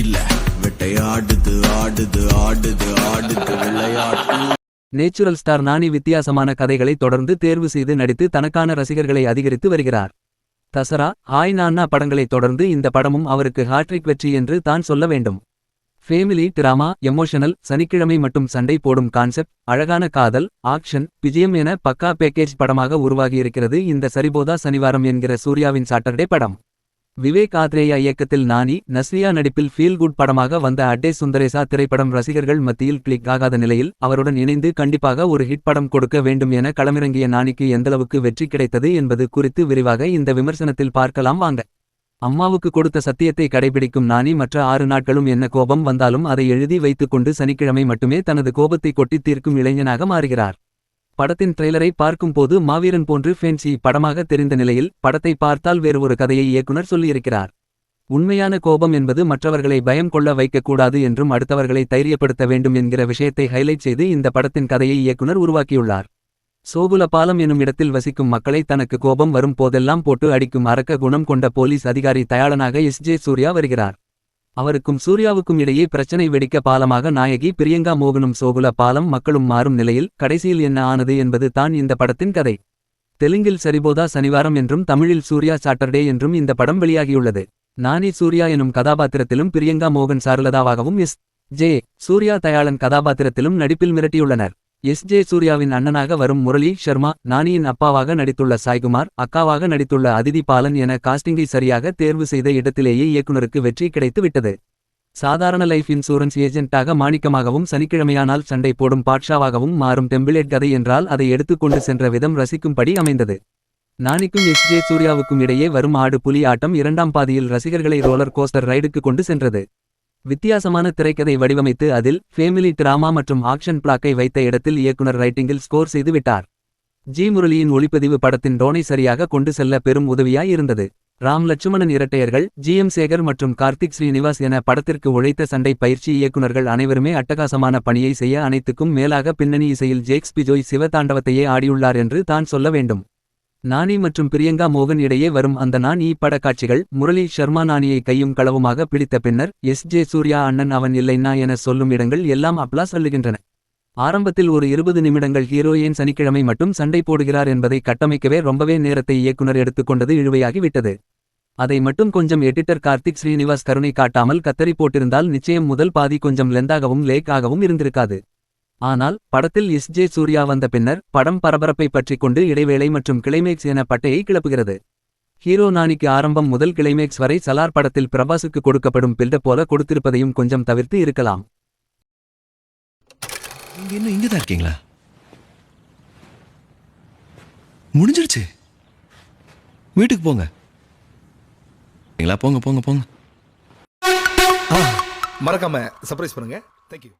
இல்ல. விட்டையாடுது ஆடுது ஆடுது ஆடுது விளையாட்டு. நேச்சுரல் ஸ்டார் நானி வித்தியாசமான கதைகளை தொடர்ந்து தேர்வு செய்து நடித்து தனக்கான ரசிகர்களை அதிகரித்து வருகிறார். தசரா ஹாய் நான்னா படங்களை தொடர்ந்து இந்த படமும் அவருக்கு ஹாட்ரிக் வெற்றி என்று தான் சொல்ல வேண்டும். ஃபேமிலி டிராமா எமோஷனல் சனிக்கிழமை மட்டும் சண்டை போடும் கான்செப்ட் அழகான காதல் ஆக்ஷன் பிஜயம் என பக்கா பேக்கேஜ் படமாக உருவாகியிருக்கிறது இந்த சரிபோதா சனிவாரம் என்கிற சூர்யாவின் சாட்டர்டே படம். விவேக் ஆத்ரேயா இயக்கத்தில் நானி நஸ்ரியா நடிப்பில் ஃபீல் குட் படமாக வந்த அட்டே சுந்தரேசா திரைப்படம் ரசிகர்கள் மத்தியில் கிளிக் ஆகாத நிலையில் அவருடன் இணைந்து கண்டிப்பாக ஒரு ஹிட் படம் கொடுக்க வேண்டும் என களமிறங்கிய நானிக்கு எந்தளவுக்கு வெற்றி கிடைத்தது என்பது குறித்து விரிவாக இந்த விமர்சனத்தில் பார்க்கலாம் வாங்க. அம்மாவுக்கு கொடுத்த சத்தியத்தை கடைபிடிக்கும் நானி மற்ற ஆறு நாட்களும் என்ன கோபம் வந்தாலும் அதை எழுதி வைத்துக்கொண்டு சனிக்கிழமை மட்டுமே தனது கோபத்தை கொட்டித் தீர்க்கும் இளைஞனாக மாறுகிறார். படத்தின் ட்ரெய்லரை பார்க்கும்போது மாவீரன் போன்று ஃபேன்சி படமாக தெரிந்த நிலையில் படத்தை பார்த்தால் வேறு ஒரு கதையை இயக்குனர் சொல்லியிருக்கிறார். உண்மையான கோபம் என்பது மற்றவர்களை பயம் கொள்ள வைக்கக்கூடாது என்றும் அடுத்தவர்களை தைரியப்படுத்த வேண்டும் என்கிற விஷயத்தை ஹைலைட் செய்து இந்த படத்தின் கதையை இயக்குனர் உருவாக்கியுள்ளார். சோகுல பாலம் எனும் இடத்தில் வசிக்கும் மக்களை தனக்கு கோபம் வரும் போதெல்லாம் போட்டு அடிக்கும் அரக்க குணம் கொண்ட போலீஸ் அதிகாரி தயாளனாக எஸ் ஜே சூர்யா வருகிறார். அவருக்கும் சூர்யாவுக்கும் இடையே பிரச்சனை வெடிக்க பாலமாக நாயகி பிரியங்கா மோகனும் சோகுல பாலம் மக்களும் மாறும் நிலையில் கடைசியில் என்ன ஆனது என்பது தான் இந்த படத்தின் கதை. தெலுங்கில் சரிபோதா சனிவாரம் என்றும் தமிழில் சூர்யா சாட்டர்டே என்றும் இந்த படம் வெளியாகியுள்ளது. நானி சூர்யா எனும் கதாபாத்திரத்திலும் பிரியங்கா மோகன் சாருலதாவாகவும் எஸ். ஜே. சூர்யா தயாளன் கதாபாத்திரத்திலும் நடிப்பில் மிரட்டியுள்ளனர். எஸ் ஜே சூர்யாவின் அண்ணனாக வரும் முரளி ஷர்மா நானியின் அப்பாவாக நடித்துள்ள சாய்குமார் அக்காவாக நடித்துள்ள அதிதி பாலன் என காஸ்டிங்கை சரியாக தேர்வு செய்த இடத்திலேயே இயக்குனருக்கு வெற்றி கிடைத்து விட்டது. சாதாரண லைஃப் இன்சூரன்ஸ் ஏஜென்ட்டாக மாணிக்கமாகவும் சனிக்கிழமையானால் சண்டை போடும் பாட்ஷாவாகவும் மாறும் டெம்பிளேட் கதை என்றால் அதை எடுத்துக்கொண்டு சென்ற விதம் ரசிக்கும்படி அமைந்தது. நானிக்கும் எஸ் ஜே சூர்யாவுக்கும் இடையே வரும் ஆடு புலி ஆட்டம் இரண்டாம் பாதியில் ரசிகர்களை ரோலர் கோஸ்டர் ரைடுக்கு கொண்டு சென்றது. வித்தியாசமான திரைக்கதை வடிவமைத்து அதில் ஃபேமிலி டிராமா மற்றும் ஆக்ஷன் பிளாக்கை வைத்த இடத்தில் இயக்குனர் ரைட்டிங்கில் ஸ்கோர் செய்துவிட்டார் ஜி. முரளியின் ஒளிப்பதிவு படத்தின் டோனை சரியாக கொண்டு செல்ல பெரும் உதவியாய் இருந்தது ராம் லட்சுமணன் இரட்டையர்கள் ஜி. எம். சேகர் மற்றும் கார்த்திக் ஸ்ரீனிவாஸ் என படத்திற்கு உழைத்த சண்டை பயிற்சி இயக்குனர்கள் அனைவருமே அட்டகாசமான பணியை செய்ய அனைத்துக்கும் மேலாக பின்னணி இசையில் ஜேக்ஸ் பிஜோய் சிவதாண்டவத்தையே ஆடியுள்ளார் என்று தான் சொல்ல வேண்டும். நானி மற்றும் பிரியங்கா மோகன் இடையே வரும் அந்த நான் ஈ படக்காட்சிகள் முரளி ஷர்மா நானியை கையும் களவுமாக பிடித்த பின்னர் எஸ் ஜே சூர்யா அண்ணன் அவன் இல்லைன்னா என சொல்லும் இடங்கள் எல்லாம் அப்ளாஸ் அள்ளுகின்றன ஆரம்பத்தில் ஒரு இருபது நிமிடங்கள் ஹீரோயின் சனிக்கிழமை மட்டும் சண்டை போடுகிறார் என்பதை கட்டமைக்கவே ரொம்பவே நேரத்தை இயக்குனர் எடுத்துக்கொண்டது இழுவையாகி விட்டது. அதை மட்டும் கொஞ்சம் எடிட்டர் கார்த்திக் ஸ்ரீனிவாஸ் கருணை காட்டாமல் கத்தரி போட்டிருந்தால் நிச்சயம் முதல் பாதி கொஞ்சம் லெந்தாகவும் லேக் ஆகவும் இருந்திருக்காது. ஆனால் படத்தில் எஸ். ஜே. சூர்யா வந்த பின்னர் படம் பரபரப்பை பற்றிக் கொண்டு இடைவேளை மற்றும் கிளைமேக்ஸ் என பட்டையை கிளப்புகிறது. ஹீரோ நானிக்கு ஆரம்பம் முதல் கிளைமேக்ஸ் வரை சலார் படத்தில் பிரபாசுக்கு கொடுக்கப்படும் பில்டப் போல கொடுத்திருப்பதையும் கொஞ்சம் தவிர்த்து இருக்கலாம். இன்னும் இங்க தான் இருக்கீங்களா? முடிஞ்சிருச்சு. வீட்டுக்கு போங்க? போங்க போங்க போங்க. மறக்காம சர்ப்ரைஸ் பண்ணுங்க. தேங்க்யூ